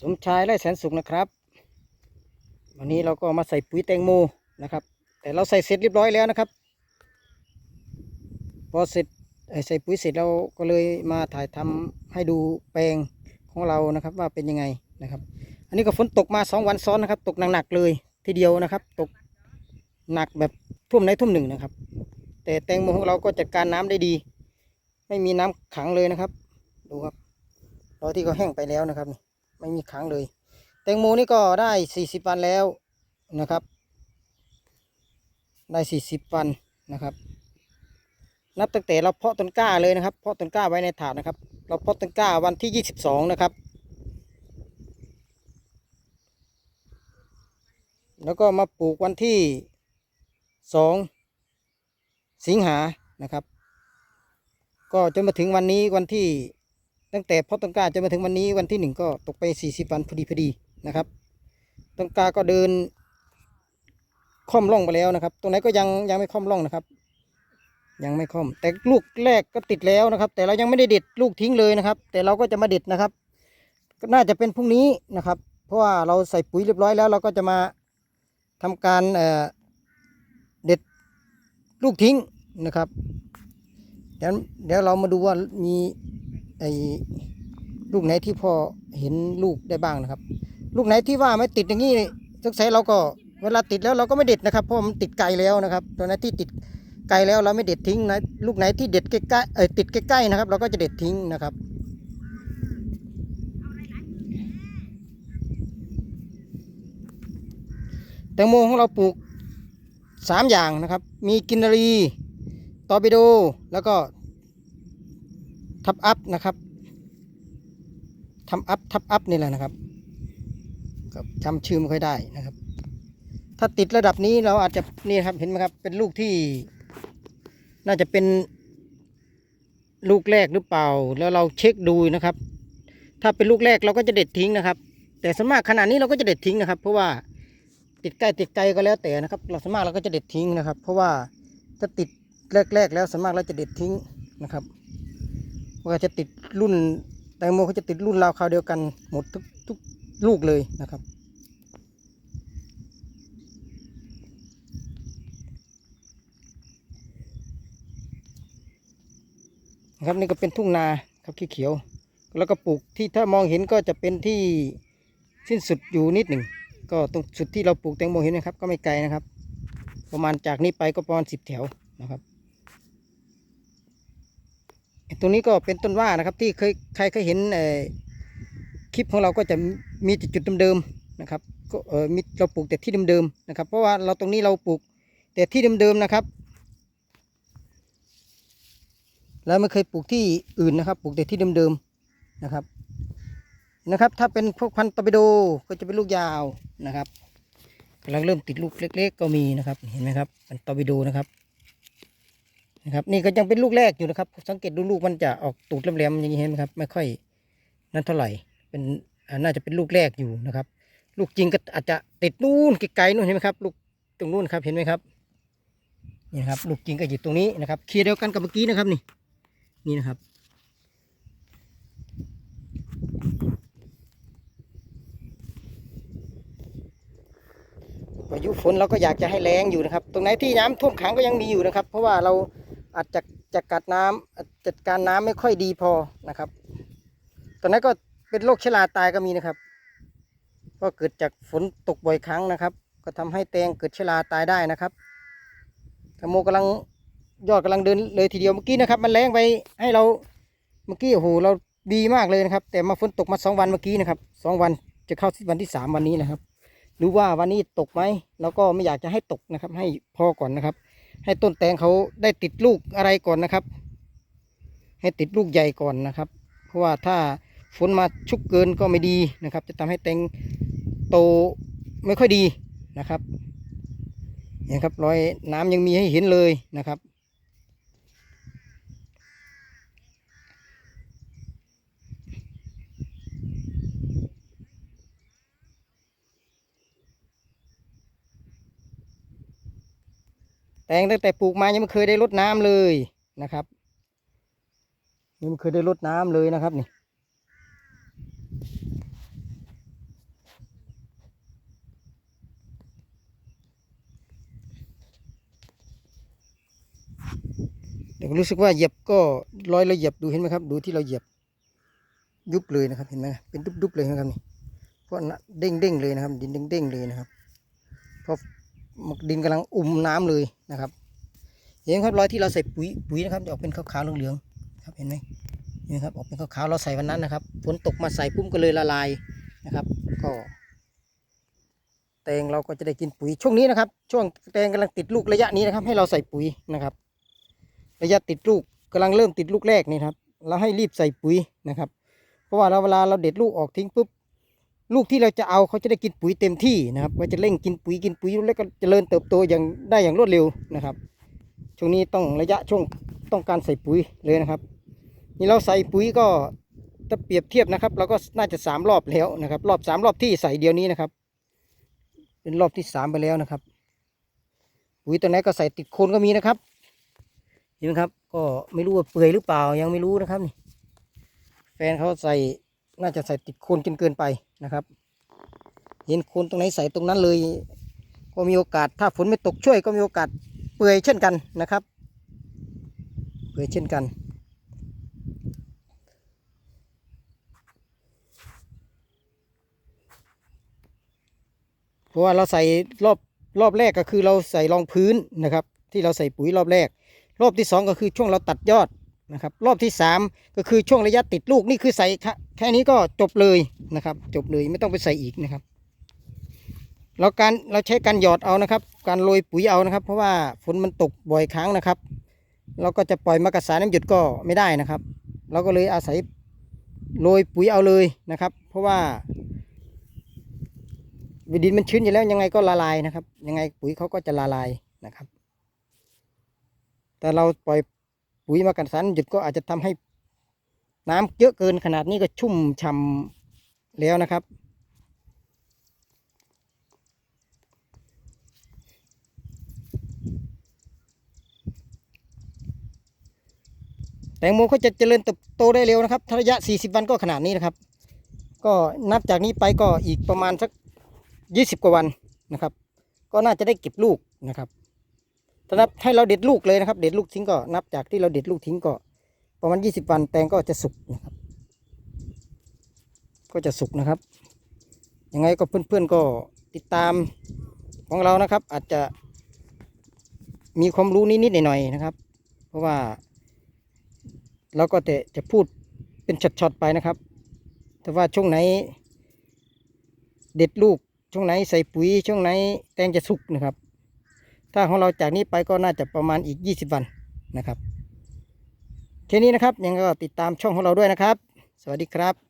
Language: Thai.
สมชายไร่แสนสุขนะครับ วันนี้เราก็มาใส่ปุ๋ยแตงโมนะครับ แต่เราใส่เสร็จเรียบร้อยแล้วนะครับ พอเสร็จใส่ปุ๋ยเสร็จเราก็เลยมาถ่ายทำให้ดูแปลงของเรานะครับว่าเป็นยังไงนะครับ อันนี้ก็ฝนตกมาสองวันซ้อนนะครับ ตกหนักๆเลยทีเดียวนะครับ ตกหนักแบบท่วมไหนท่วมหนึ่งนะครับ แต่แตงโมของเราก็จัดการน้ำได้ดี ไม่มีน้ำขังเลยนะครับ ดูครับรอยที่เขาแห้งไปแล้วนะครับนี่ ไม่มีขังเลย แตงโมนี่ก็ได้สี่สิบวันแล้วนะครับ ได้สี่สิบวันนะครับ นับตั้งแต่เราเพาะต้นกล้าเลยนะครับ เพาะต้นกล้าไว้ในถาดนะครับ เราเพาะต้นกล้าวันที่ยี่สิบสองนะครับ แล้วก็มาปลูกวันที่สองสิงหานะครับ ก็จนมาถึงวันนี้วันที่ ตั้งแต่เพาะต้นกล้าจนมาถึงวันนี้วันที่หนึ่งก็ตกไปสี่สิบวันพอดีพอดีนะครับต้นกล้าก็เดินค่อมร่องไปแล้วนะครับ ตรงไหนก็ยังยังไม่ค่อมร่องนะครับ ยังไม่ค่อม แต่ลูกแรกก็ติดแล้วนะครับ แต่เรายังไม่ได้เด็ดลูกทิ้งเลยนะครับ แต่เราก็จะมาเด็ดนะครับ ก็น่าจะเป็นพรุ่งนี้นะครับ เพราะว่าเราใส่ปุ๋ยเรียบร้อยแล้วเราก็จะมาทำการเอ่อเด็ดลูกทิ้งนะครับเดี๋ยวเดี๋ยวเรามาดูว่ามี ไอ้ลูกไหนที่พ่อเห็นลูกได้บ้างนะครับ ลูกไหนที่ว่าไม่ติดอย่างนี้สงสัยเราก็เวลาติดแล้วเราก็ไม่เด็ดนะครับเพราะมันติดไกลแล้วนะครับ ตัวไหนที่ติดไกลแล้วเราไม่เด็ดทิ้งนะลูกไหนที่เด็ดใกล้ๆเออติดใกล้ๆนะครับ เราก็จะเด็ดทิ้งนะครับแตงโมของเราปลูกสามอย่างนะครับ มีกินรีตอร์ปิโด แล้วก็ ทับอัพนะครับทำอัพทับอัพนี่แหละนะครับก็จำชื่อไม่ค่อยได้นะครับ ถ้าติดระดับนี้เราอาจจะนี่ครับเห็นไหมครับ เป็นลูกที่ น่าจะเป็นลูกแรกหรือเปล่า แล้วเราเช็คดูนะครับ ถ้าเป็นลูกแรกเราก็จะเด็ดทิ้งนะครับ แต่ส่วนมากขนาดนี้เราก็จะเด็ดทิ้งนะครับ เพราะว่าติดใกล้ติดไกลก็แล้วแต่นะครับ เราส่วนมากเราก็จะเด็ดทิ้งนะครับ เพราะว่าถ้าติดแรกๆแล้วส่วนมากเราจะเด็ดทิ้งนะครับ เพราจะติดรุ่นแตงโมเขาจะติดรุ่นราวคราวเดียวกันหมดทุกทุกลูกเลยนะครับ นะครับนี่ก็เป็นทุ่งนาครับขี้เขียว แล้วก็ปลูกที่ถ้ามองเห็นก็จะเป็นที่สิ้นสุดอยู่นิดหนึ่งก็ตรงสุดที่เราปลูกแตงโมเห็นนะครับ ก็ไม่ไกลนะครับ ประมาณจากนี้ไปก็ประมาณสิบแถวนะครับ ตรงนี้ก็เป็นต้นว่านะครับที่เคยใครเคยเห็นคลิปของเราก็จะมีแต่จุดเดิมๆนะครับก็เออมีเราปลูกแต่ที่เดิมๆนะครับ เพราะว่าเราตรงนี้เราปลูกแต่ที่เดิมๆนะครับ แล้วไม่เคยปลูกที่อื่นนะครับปลูกแต่ที่เดิมๆนะครับนะครับ ถ้าเป็นพวกพันธุ์ตอร์ปิโดก็จะเป็นลูกยาวนะครับกำลังเริ่มติดลูกเล็ก ๆ ก็มีนะครับเห็นไหมครับเป็นตอร์ปิโดนะครับ นะครับ นี่ก็ยังเป็นลูกแรกอยู่นะครับ สังเกตดูลูกมันจะออกตูดแหลมๆอย่างนี้เห็นไหมครับ ไม่ค่อยนั่นเท่าไหร่เป็นน่าจะเป็นลูกแรกอยู่นะครับ ลูกจริงก็อาจจะติดนู่นไกลๆนู่นเห็นไหมครับ ลูกตรงนู่นครับเห็นไหมครับนี่นะครับ ลูกจริงก็อยู่ตรงนี้นะครับเคลียร์เดียวกันกับเมื่อกี้นะครับนี่นี่นะครับพายุฝนเราก็อยากจะให้แรงอยู่นะครับ ตรงไหนที่น้ำท่วมขังก็ยังมีอยู่นะครับ เพราะว่าเรา อาจจะจะกัดน้ำจัดการน้ำไม่ค่อยดีพอนะครับ ตอนนั้นก็เป็นโรคชราตายก็มีนะครับ ก็เกิดจากฝนตกบ่อยครั้งนะครับ ก็ทำให้แตงเกิดชราตายได้นะครับตงโมกำลังยอดกำลังเดินเลยทีเดียวเมื่อกี้นะครับ มันแรงไปให้เราเมื่อกี้โอ้โหเราดีมากเลยนะครับ แต่มาฝนตกมาสองวันเมื่อกี้นะครับสองวันจะเข้าวันที่สามวันนี้นะครับดูว่าวันนี้ตกไหมเราก็ไม่อยากจะให้ตกนะครับ ให้พอก่อนนะครับ ให้ต้นแตงเขาได้ติดลูกอะไรก่อนนะครับ ให้ติดลูกใหญ่ก่อนนะครับ เพราะว่าถ้าฝนมาชุกเกินก็ไม่ดีนะครับ จะทำให้แตงโตไม่ค่อยดีนะครับเนี่ยครับรอยน้ำยังมีให้เห็นเลยนะครับ แตงตั้งแต่ปลูกมายังไม่เคยได้รดน้ำเลยนะครับยังไม่เคยได้รดน้ำเลยนะครับนี่เดี๋ยวรู้สึกว่าเหยียบก็ร้อยเราเหยียบดูเห็นไหมครับ ดูที่เราเหยียบยุบเลยนะครับเห็นไหมเป็นดุบๆเลยนะครับนี่เพราะเด้งเด้งเลยนะครับ ดินเด้งๆเลยนะครับพอ ราะดินกำลังอุ่มน้ำเลยนะครับ เห็นครับรอยที่เราใส่ปุ๋ยปุ๋ยนะครับจะออกเป็นขาวๆเหลืองๆครับเห็นไหมนี่ครับออกเป็นขาวๆเราใส่วันนั้นนะครับฝนตกมาใส่ปุ้มก็เลยละลายนะครับ ก็แตงเราก็จะได้กินปุ๋ยช่วงนี้นะครับ ช่วงแตงกำลังติดลูกระยะนี้นะครับ ให้เราใส่ปุ๋ยนะครับ ระยะติดลูกกำลังเริ่มติดลูกแรกนี่ครับ เราให้รีบใส่ปุ๋ยนะครับ เพราะว่าเราเวลาเราเด็ดลูกออกทิ้งปุ๊บ ลูกที่เราจะเอาเขาจะได้กินปุ๋ยเต็มที่นะครับก็จะเร่งกินปุ๋ยกินปุ๋ยแล้วก็เจริญเติบโตอย่างได้อย่างรวดเร็วนะครับ ช่วงนี้ต้องระยะช่วงต้องการใส่ปุ๋ยเลยนะครับ นี่เราใส่ปุ๋ยก็ถ้าเปรียบเทียบนะครับ เราก็น่าจะสามรอบแล้วนะครับ รอบสามรอบที่ใส่เดียวนี้นะครับ เป็นรอบที่สามไปแล้วนะครับ ปุ๋ยตัวไหนก็ใส่ติดโคนก็มีนะครับเห็นไหมครับ ก็ไม่รู้ว่าเปื่อยหรือเปล่ายังไม่รู้นะครับนี่แฟนเขาใส่น่าจะใส่ติดโคนจนเกินไป นะครับ เห็นโคนตรงไหนใส่ตรงนั้นเลย ก็มีโอกาสถ้าฝนไม่ตกช่วยก็มีโอกาสเปื่อยเช่นกันนะครับ เปื่อยเช่นกัน เพราะว่าเราใส่รอบรอบแรกก็คือเราใส่รองพื้นนะครับ ที่เราใส่ปุ๋ยรอบแรก รอบที่สองก็คือช่วงเราตัดยอดนะครับ รอบที่สามก็คือช่วงระยะติดลูกนี่คือใส่ แค่นี้ก็จบเลยนะครับ จบเลยไม่ต้องไปใส่อีกนะครับเราการเราใช้การหยอดเอานะครับ การโรยปุ๋ยเอานะครับ เพราะว่าฝนมันตกบ่อยครั้งนะครับ เราก็จะปล่อยมากระสายน้ำหยดก็ไม่ได้นะครับ เราก็เลยอาศัยโรยปุ๋ยเอาเลยนะครับ เพราะว่าดินมันชื้นอยู่แล้วยังไงก็ละลายนะครับ ยังไงปุ๋ยเขาก็จะละลายนะครับ แต่เราปล่อยปุ๋ยมากระสาน้ำหยดก็อาจจะทำให้ น้ำเยอะเกินขนาดนี้ก็ชุ่มช่ำแล้วนะครับ แตงโมเขาจะเจริญเติบโตได้เร็วนะครับระยะ 40 วันก็ขนาดนี้นะครับ ก็นับจากนี้ไปก็อีกประมาณสัก 20 กว่าวันนะครับ ก็น่าจะได้เก็บลูกนะครับถ้านับให้เราเด็ดลูกเลยนะครับ เด็ดลูกทิ้งก็นับจากที่เราเด็ดลูกทิ้งก็ ประมาณ 20 วันแตงก็จะสุกนะครับ ก็จะสุกนะครับ ยังไงก็เพื่อนๆก็ติดตามของเรานะครับ อาจจะมีความรู้นิดๆหน่อยๆนะครับ เพราะว่าเราก็จะจะพูดเป็นช็อตๆไปนะครับ แต่ว่าช่วงไหน เด็ดลูกช่วงไหนใส่ปุ๋ยช่วงไหนแตงจะสุกนะครับ ถ้าของเราจากนี้ไปก็น่าจะประมาณอีก 20 วันนะครับ แค่นี้นะครับยังก็ติดตามช่องของเราด้วยนะครับ สวัสดีครับ